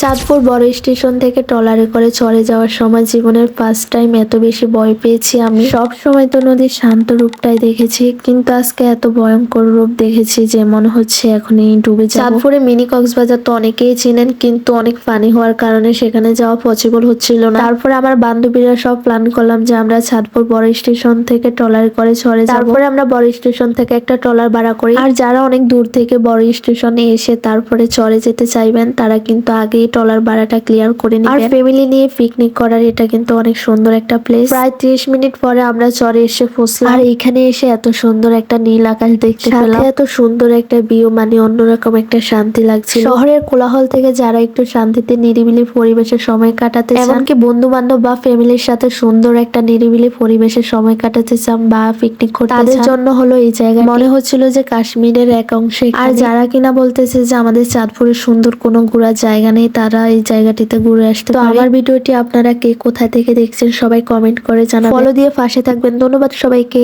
চাঁদপুর বড় স্টেশন থেকে ট্রলারে করে চলে যাওয়ার সময় জীবনের ফার্স্ট টাইম এত বেশি ভয় পেয়েছি আমি। সব সময় তো নদীর শান্ত রূপটাই দেখেছি, কিন্তু আজকে এত ভয়ঙ্কর রূপ দেখেছি যে মনে হচ্ছে এখনই ডুবে চাঁদপুরে মিনি কক্সবাজার তো অনেকেই চিনেন, কিন্তু অনেক পানি হওয়ার কারণে সেখানে যাওয়া পসিবল হচ্ছিল না। তারপরে আমার বান্ধবীরা সব প্ল্যান করলাম যে আমরা চাঁদপুর বড় স্টেশন থেকে ট্রলারে করে চলে যাব। তারপরে আমরা বড় স্টেশন থেকে একটা ট্রলার ভাড়া করি। আর যারা অনেক দূর থেকে বড় স্টেশনে এসে তারপরে চলে যেতে চাইবেন, তারা কিন্তু আগেই ট্রলার ভাড়াটা ক্লিয়ার করে নেবেন। আর ফ্যামিলি নিয়ে পিকনিক করার এটা কিন্তু অনেক সুন্দর একটা প্লেস প্রায় ত্রিশ মিনিট পরে আমরা চরে এসে পৌঁছলাম। আর এখানে এসে এত সুন্দর একটা নীল আকাশ দেখতে পেলাম। এত সুন্দর একটা ভিউ মানে অন্যরকম একটা শান্তি লাগছিল। শহরের কোলাহল থেকে যারা একটু শান্তিতে নিরিবিলি পরিবেশে সময় কাটাতে চান এমনকি বন্ধু বান্ধব বা ফ্যামিলির সাথে সুন্দর একটা নিরিবিলি পরিবেশে সময় কাটাতে চান বা পিকনিক করতে তাদের জন্য হলো এই জায়গা মনে হচ্ছিল যে কাশ্মীরের এক অংশে আর যারা কিনা বলতেছে যে আমাদের চাঁদপুরে সুন্দর কোনো ঘোরার জায়গা নেই তারা এই জায়গাটিতে ঘুরে আসতে তো আমার ভিডিওটি আপনারা কে কোথায় থেকে দেখছেন সবাই কমেন্ট করে জানাবেন। ফলো দিয়ে ফাঁসে থাকবেন। ধন্যবাদ সবাইকে।